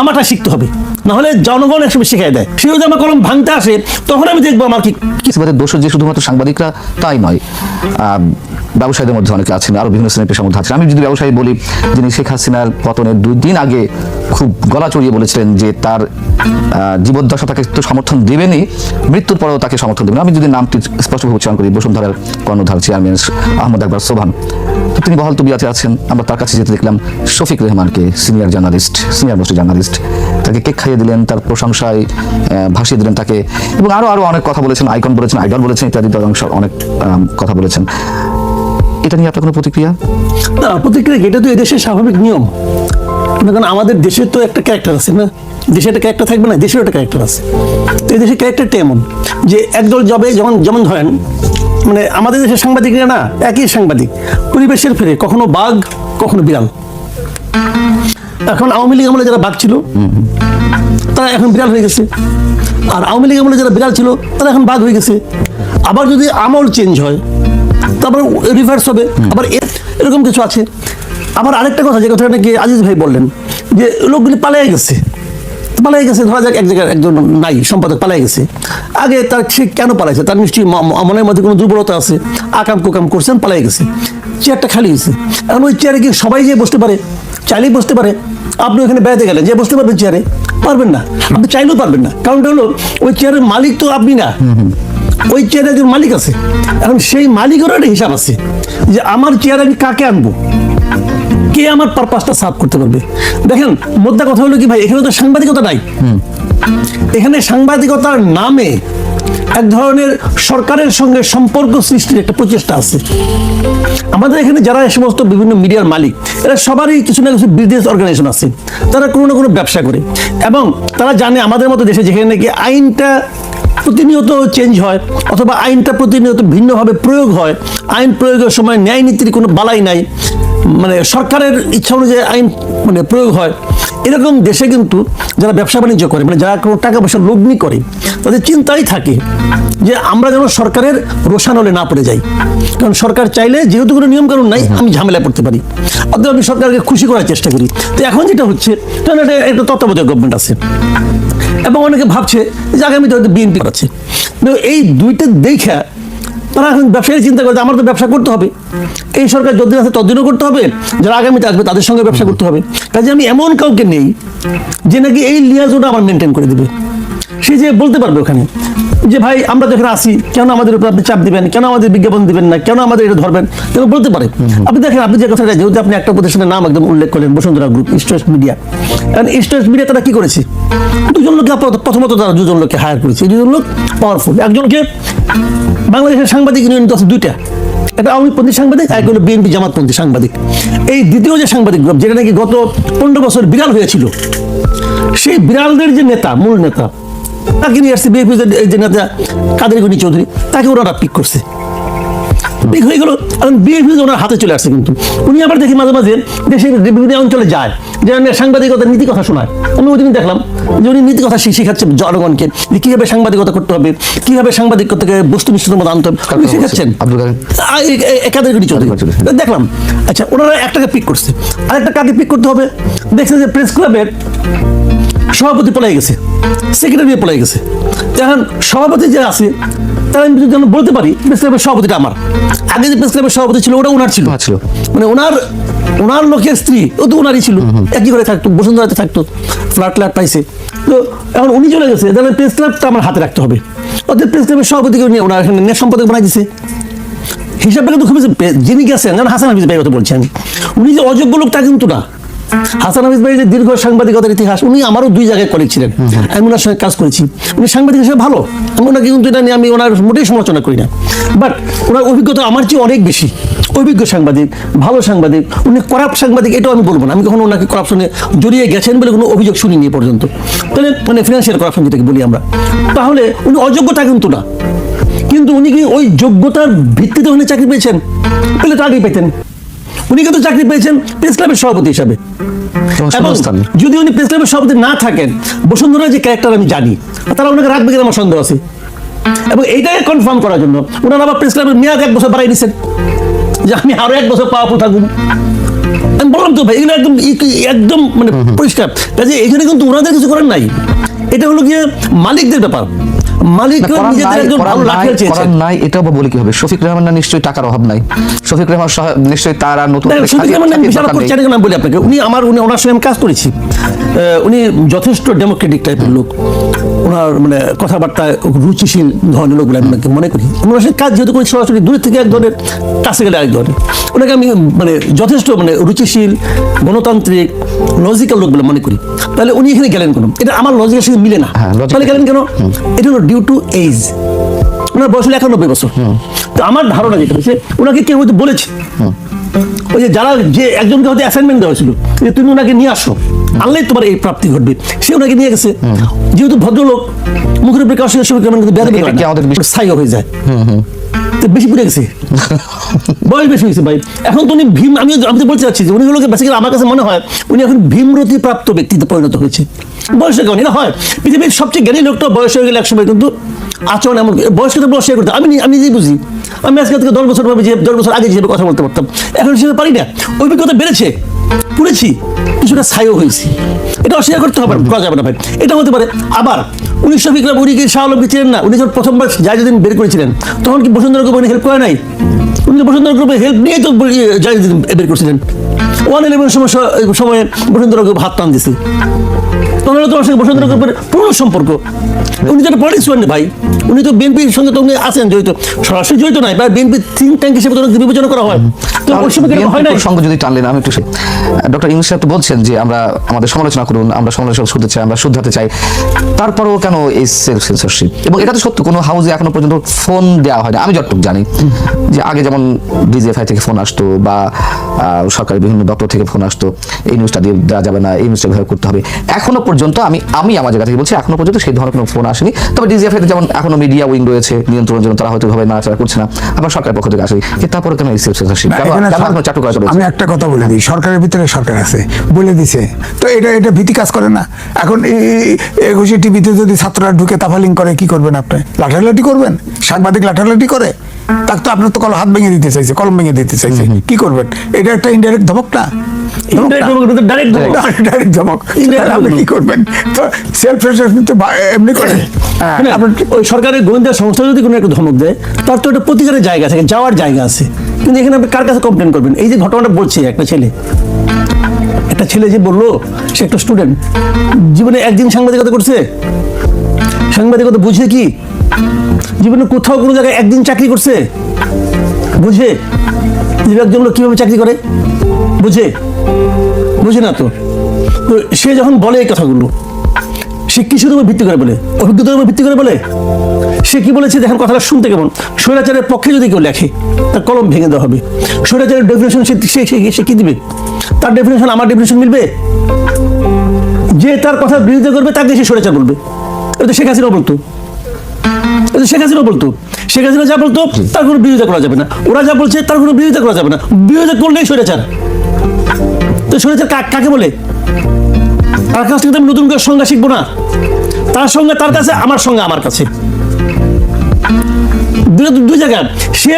থামাটা শিখতে হবে। নাহলে জনগণ একসময় শিখাই দেয়। সে যদি আমার কলম ভাঙতে আসে, তখন আমি দেখব আমার কি কিসবাদের দোষ যে শুধুমাত্র সাংবাদিকরা, তাই নয়। ব্যবসায়ীদের মধ্যে অনেকে আছেন আরও বিভিন্ন শ্রেণির পেশার মধ্যে আছেন। আমি যদি ব্যবসায়ী বলি, যিনি শেখ হাসিনার পতনের দুই দিন আগে খুব গলা চড়িয়ে বলেছিলেন যে তার জীবদ্দশা তাকে তো সমর্থন দেবেনি মৃত্যুর পরেও তাকে সমর্থন দেবেন। আমি যদি নামটি স্পষ্টভাবে উচ্চারণ করি, বসুন্ধরার কর্ণধার চেয়ারম্যান আহমদ আকবর সোভান তিনি বহাল তবিয়াতে আছেন, আমরা তার কাছে যেতে দেখলাম Shafik রেহমানকে, senior journalist, senior most journalist. তাকে কেক খাইয়ে দিলেন, তার প্রশংসায় ভাসিয়ে দিলেন তাকে। এবং আরও আরও অনেক কথা বলেছেন, আইকন বলেছেন আইডল বলেছেন, ইত্যাদি অংশ অনেক কথা বলেছেন। এটা নিয়ে আপনার কোনো প্রতিক্রিয়া? না, প্রতিক্রিয়া এটা তো এদেশের স্বাভাবিক নিয়ম। করেন, আমাদের দেশের তো একটা ক্যারেক্টার আছে, না? দেশে একটা ক্যারেক্টার থাকবে না দেশের একটা ক্যারেক্টার আছে। তো এই দেশের ক্যারেক্টারটা এমন যে একদল জবে যেমন যেমন ধরেন মানে আমাদের দেশের সাংবাদিকরা না একই সাংবাদিক। পরিবেশের ফেরে, কখনো বাঘ, কখনো বিড়াল। এখন আওয়ামী লীগ আমলে যারা বাঘ ছিল, তারা এখন বিড়াল হয়ে গেছে। আর আওয়ামী লীগ আমলে যারা বিড়াল ছিল, তারা এখন বাঘ হয়ে গেছে। আবার যদি আমল চেঞ্জ হয় তারপর রিভার্স হবে। আবার এরকম কিছু আছে। আবার আরেকটা কথা, যে কথাটা নাকি আজিজ ভাই বললেন, যে লোকগুলি পালিয়ে গেছে। পালিয়ে গেছে ধরা যাক এক জায়গায় একজন নাই সম্পাদক পালিয়ে গেছে। আগে তার সে কেন পালাইছে? তার নিশ্চয়ই মনের মধ্যে কোনো দুর্বলতা আছে? আকাম কুকাম করছেন পালিয়ে গেছে। চেয়ারটা খালি হয়েছে। এখন ওই চেয়ারে কি সবাই যে বসতে পারে চাইলেই বসতে পারে। আপনি ওখানে বেড়াতে গেলেন যে বসতে পারবেন চেয়ারে পারবেন না। আপনি চাইলেও পারবেন না। কারণটা হলো ওই চেয়ারের মালিক তো আপনি না। ওই চেয়ারে একজন মালিক আছে। এখন সেই মালিকেরও একটা হিসাব আছে যে আমার চেয়ারে আমি কাকে আনব? কে আমার পারপাসটা সাফ করতে পারবে? দেখেন মোদ্দা কথা হলো কি ভাই এখানে তো সাংবাদিকতা নাই। এখানে সাংবাদিকতার নামে এক ধরনের সরকারের সঙ্গে সম্পর্ক সৃষ্টির একটা প্রচেষ্টা আছে। আমাদের এখানে যারা এই সমস্ত বিভিন্ন মিডিয়ার মালিক এরা সবারই কিছু না কিছু বিজনেস অর্গানাইজেশন আছে। তারা কোনো না কোনো ব্যবসা করে। এবং তারা জানে আমাদের মতো দেশে যেখানে নাকি আইনটা প্রতিনিয়ত চেঞ্জ হয়, অথবা আইনটা প্রতিনিয়ত ভিন্নভাবে প্রয়োগ হয়। আইন প্রয়োগের সময় ন্যায় নীতির কোনো বালাই নাই। মানে সরকারের ইচ্ছা অনুযায়ী আইন মানে প্রয়োগ হয়। এরকম দেশে কিন্তু যারা ব্যবসা বাণিজ্য করে মানে যারা কোনো টাকা পয়সা লগ্নি করে, তাদের চিন্তাই থাকে যে আমরা যেন সরকারের রোশানলে না পড়ে যাই। কারণ সরকার চাইলে যেহেতু কোনো নিয়মকানুন নাই, আমি ঝামেলায় পড়তে পারি। অতএব আমি সরকারকে খুশি করার চেষ্টা করি। তো এখন যেটা হচ্ছে কারণ এটা একটা তত্ত্বাবধায়ক গভর্নমেন্ট আছে। এবং অনেকে ভাবছে যে আগামীতে হয়তো বিএনপি কিন্তু এই দুইটা দেখা তারা এখন ব্যবসায়ী চিন্তা করে আমার তো ব্যবসা করতে হবে। এই সরকার যতদিন আছে ততদিনও করতে হবে, যারা আগামীতে আসবে তাদের সঙ্গে ব্যবসা করতে হবে। কাজে আমি এমন কাউকে নেই যে নাকি এই লিয়াজোটা আমার মেনটেন করে দেবে। সে যে বলতে পারবে ওখানে। যে ভাই, আমরা যখন আসি কেন আমাদের উপর আপনি চাপ দিবেন? কেন আমাদের বিজ্ঞাপন দিবেন না? কেন আমাদের এটা ধরবেন? কেন বলতে পারে? আপনি দেখেন, আপনি যে কথাটা যেহেতু আপনি একটা প্রতিষ্ঠানের নাম একদম উল্লেখ করলেন, বসুন্ধরা গ্রুপ ইস্ট মিডিয়া কারণ ইস্ট মিডিয়া তারা কি করেছে? দুজন লোককে প্রথমত তারা দুজন লোককে হায়ার করেছে। দুজন লোক পাওয়ারফুল একজনকে বাংলাদেশের সাংবাদিক ইউনিয়ন আছে দুইটা। একটা আওয়ামীপন্থী সাংবাদিক, আর হলো বিএনপি জামাতপন্থী সাংবাদিক। এই দ্বিতীয় যে সাংবাদিক গ্রুপ যেটা নাকি গত পনেরো বছর বিড়াল হয়েছিল, সেই বিড়ালদের যে নেতা, মূল নেতা তাকে নিয়ে আসছে বিএনপি যে নেতা কাদের গনি চৌধুরী তাকে ওনারা পিক করছে। পিক হয়ে গেল এখন বিএনপি ওনার হাতে চলে আসছে কিন্তু। উনি আবার দেখি মাঝে মাঝে দেশের বিভিন্ন অঞ্চলে যায় সাংবাদিকতার নীতি কথা শোনায় আমি ওই দিন দেখলাম যে উনি নীতি কথা জনগণকে যে কীভাবে সাংবাদিকতা করতে হবে কীভাবে সাংবাদিকতাকে বস্তুনিষ্ঠতার মধ্যে আনতে হবে। উনি শেখাচ্ছেন। আব্দুল কাদের। আ- এ- এ- একাধিক চৌধুরী। চৌধুরী। দেখলাম। আচ্ছা ওনারা একটাকে পিক করছে। আরেকটা কাকে পিক করতে হবে? দেখছে যে প্রেস ক্লাবের সভাপতি পলাই গেছে সেক্রেটারি পলাই গেছে। এখন সভাপতি যে আছে তারা আমি যদি বলতে পারি প্রেস ক্লাবের সভাপতিটা আমার। আগে যে প্রেস ক্লাবের সভাপতি ছিল ওটা ওনার ছিল। ছিল। মানে ওনার ওনার লোকের স্ত্রী ও তো ওনারই ছিল। একই করে থাকতো বসুন্ধরাতে থাকতো ফ্ল্যাট ফ্ল্যাট পাইছে। তো এখন উনি চলে গেছে তাহলে প্রেস ক্লাবটা আমার হাতে রাখতে হবে। ওদের প্রেস ক্লাবের সভাপতিকে নিয়ে ওনার এখানে নেট সম্পাদক বানাই দিছে। হিসাবটা কিন্তু খুবই যিনি গেছেন যেমন হাসান হাফিজ ভাই কথা বলছি আমি উনি যে অযোগ্য লোক তা কিন্তু না। হাসান হাফিজ ভাই যে দীর্ঘ সাংবাদিকতার ইতিহাস, উনি আমারও দুই জায়গায় কলিগ ছিলেন। আমি ওনার সঙ্গে কাজ করেছি। উনি সাংবাদিক হিসেবে ভালো। আমি ওনাকে কিন্তু এটা নিয়ে আমি ওনার মোটেই সমালোচনা করি না। বাট ওনার অভিজ্ঞতা আমার চেয়ে অনেক বেশি। অভিজ্ঞ সাংবাদিক, ভালো সাংবাদিক, উনি করাপ্ট সাংবাদিক, এটাও আমি বলব না। আমি কখনো ওনাকে করাপশনে জড়িয়ে গেছেন বলে কোনো অভিযোগ শুনিনি পর্যন্ত। তাহলে মানে ফিনান্সিয়াল করাপশন যেটাকে বলি আমরা। তাহলে উনি অযোগ্যতা কিন্তু না। কিন্তু উনি কি ওই যোগ্যতার ভিত্তিতে উনি চাকরি পেয়েছেন? তাহলে তো আগেই পেতেন। উনি কিন্তু চাকরি পেয়েছেন প্রেস ক্লাবের সভাপতি হিসাবে। এবং যদি উনি প্রেস ক্লাবের সভাপতি না থাকেন বসুন্ধরা যে ক্যারেক্টার আমি জানি তারা ওনাকে রাখবে কিনা আমার সন্দেহ আছে। এবং এইটাকে কনফার্ম করার জন্য ওনারা আবার প্রেস ক্লাবের মেয়াদ এক বছর বাড়াই দিচ্ছেন যে আমি আরও এক বছর পাওয়ারফুল থাকুন আমি বললাম তো ভাই এগুলো একদম একদম মানে পরিষ্কার। কাজে এখানে কিন্তু ওনাদের কিছু করার নাই। এটা হলো গিয়ে মালিকদের ব্যাপার। নিজেদের নাই, একজন ভালো নাই, চেয়েছেন। নাই এটাও বা বলে কি হবে শফিক রহমানের নিশ্চয়ই টাকার অভাব নাই। শফিক রহমান সহ- নিশ্চয়ই তার আর নতুন আমি বলি আপনাকে উনি আমার উনি ওনার সঙ্গে আমি কাজ করেছি। আহ, উনি যথেষ্ট ডেমোক্রেটিক টাইপের লোক। ওনার মানে কথাবার্তায় রুচিশীল ধরনের লোক বলে আমি ওনাকে মনে করি। আমি ওনার সঙ্গে কাজ যেহেতু করি সরাসরি দূরের থেকে এক ধরনের কাছে গেলে এক ধরনের। ওনাকে আমি মানে যথেষ্ট মানে রুচিশীল গণতান্ত্রিক লজিক্যাল লোক বলে মনে করি। তাহলে উনি এখানে গেলেন কেন? এটা আমার লজিকের সঙ্গে মিলে না। হ্যাঁ, তাহলে গেলেন কেন? এটা হলো ডিউ টু এইজ ওনার বয়স হলো একানব্বই বছর। তো আমার ধারণা যেটা হচ্ছে ওনাকে কেউ হয়তো বলেছে। ওই যে যারা যে একজনকে হয়তো অ্যাসাইনমেন্ট দেওয়া ছিল যে তুমি ওনাকে নিয়ে আসো আনলেই তোমার এই প্রাপ্তি ঘটবে। সে ওনাকে নিয়ে গেছে। যেহেতু ভদ্রলোক মুখের উপরে কারোর সঙ্গে সঙ্গে কেমন কিন্তু এটা আমাদের স্থায়ী হয়ে যায়। বেশি পুড়ে গেছে। বয়স বেশি হয়েছে ভাই। এখন তো উনি ভীম আমি আমি তো বলতে চাচ্ছি যে উনি হলো বেসিক্যালি আমার কাছে মনে হয় উনি এখন ভীমরতি প্রাপ্ত ব্যক্তিতে পরিণত হয়েছে। বয়সের কারণে না হয়। পৃথিবীর সবচেয়ে জ্ঞানী লোকটা বয়স হয়ে গেলে একসময় কিন্তু আচরণ এমন বয়স কিন্তু শেয়ার করতে আমি আমি নিজেই বুঝি। আমি আজকে থেকে দশ বছর ভাবে যে দশ বছর আগে যেভাবে কথা বলতে পারতাম। এখন সেটা পারি না। অভিজ্ঞতা বেড়েছে পড়েছি কিছুটা ছায়ও হয়েছি। এটা অস্বীকার করতে হবে করা যাবে না ভাই। এটা হতে পারে। আবার উনিশশো বিক্রম উনি কি আলম ছিলেন না? উনি যখন প্রথমবার যাই যেদিন বের করেছিলেন তখন কি বসুন্ধরা গ্রুপ হেল্প করে নাই? উনি তো বসুন্ধরা গ্রুপে হেল্প নিয়ে তো যাই বের করেছিলেন। ওয়ান ইলেভেন সমস্যা সময়ে বসুন্ধরা গ্রুপ হাত টান দিছে। তখন হলো তোমার সঙ্গে বসুন্ধরা গ্রুপের পুরনো সম্পর্ক। উনি তো একটা পলিটিক্স ভাই। উনি তো বিএনপির সঙ্গে তো উনি আছেন জড়িত সরাসরি জড়িত নাই বা বিএনপি থিঙ্ক ট্যাঙ্ক হিসেবে তো বিবেচনা করা হয়। তো হয় বিএনপির সঙ্গে যদি টানলেন আমি একটু ডক্টর ইংলিশ সাহেব তো বলছেন যে আমরা আমাদের সমালোচনা করুন আমরা সমালোচনা শুনতে চাই আমরা শুদ্ধাতে চাই। তারপরেও কেন এই সেলফ সেন্সরশিপ এবং এটা তো সত্য কোনো হাউসে এখনও পর্যন্ত ফোন দেওয়া হয় না আমি যতটুকু জানি যে আগে যেমন ডিজিএফআই থেকে ফোন আসতো বা সরকারি বিভিন্ন দপ্তর থেকে ফোন আসতো এই নিউজটা দিয়ে দেওয়া যাবে না এই নিউজটা করতে হবে। এখনও পর্যন্ত আমি আমি আমার জায়গা থেকে বলছি এখনও পর্যন্ত সেই ধরনের কোনো ফোন আসেনি। তবে ডিজিএফআই যেমন এখনও মিডিয়া উইং রয়েছে নিয়ন্ত্রণের জন্য তারা হয়তো ভাবে নাড়াচাড়া করছে না। আবার সরকারের পক্ষ থেকে আসে কিন্তু তারপরে কেন এই চাটুকার আমি একটা কথা বলে দিই সরকারের ভিতরে সরকার আছে বলে দিছে। তো এটা এটা ভীতি কাজ করে না। এখন একুশে টিভিতে যদি ছাত্ররা ঢুকে তাফালিং করে কি করবেন আপনি? লাঠালাঠি করবেন? সাংবাদিক লাঠালাঠি করে? তাক তো আপনার তো কল হাত ভেঙে দিতে চাইছে কলম ভেঙে দিতে চাইছে। কি করবেন? এটা একটা ইনডাইরেক্ট ধমক না? ডাইরেক্ট ডাইরেক্ট ধমক আপনি কি করবেন তো সেলফ তো এমনি করে। হ্যাঁ, ওই সরকারের গোয়েন্দা সংস্থা যদি কোনো একটা ধমক দেয় তার তো একটা প্রতিকারের জায়গা থাকে যাওয়ার জায়গা আছে। কিন্তু এখানে আপনি কার কাছে কমপ্লেন করবেন? এই যে ঘটনাটা বলছে একটা ছেলে। একটা ছেলে যে বলল সে একটা স্টুডেন্ট জীবনে একদিন সাংবাদিকতা করছে। সাংবাদিকতা বুঝে কি? জীবনে কোথাও কোনো জায়গায় একদিন চাকরি করছে। বুঝে? একজন লোক কীভাবে চাকরি করে? বুঝে? বুঝে না তো সে যখন বলে এই কথাগুলো, সে কিসের উপর ভিত্তি করে বলে? অভিজ্ঞতার উপর ভিত্তি করে বলে? সে কি বলেছে দেখেন কথাটা শুনতে কেমন? স্বৈরাচারের পক্ষে যদি কেউ লেখে, তার কলম ভেঙে দেওয়া হবে। স্বৈরাচারের ডেফিনেশন সে সে- কি দিবে? তার ডেফিনেশন আমার ডেফিনেশন মিলবে? যে তার কথা বিরোধিতা করবে, তাকে সে স্বৈরাচার বলবে। এটা শেখ হাসিনা বলতো। এটা শেখ হাসিনা বলতো। শেখ হাসিনা যা বলতো, তার কোনো বিরোধিতা করা যাবে না। ওরা যা বলছে, তার কোনো বিরোধিতা করা যাবে না। বিরোধিতা করলেই স্বৈরাচার। স্বৈরাচার কাকে বলে? তার কাছ থেকে আমি নতুন করে সংজ্ঞা শিখব না। তার সঙ্গে তার কাছে, আমার সঙ্গে আমার কাছে। দুই জায়গা সে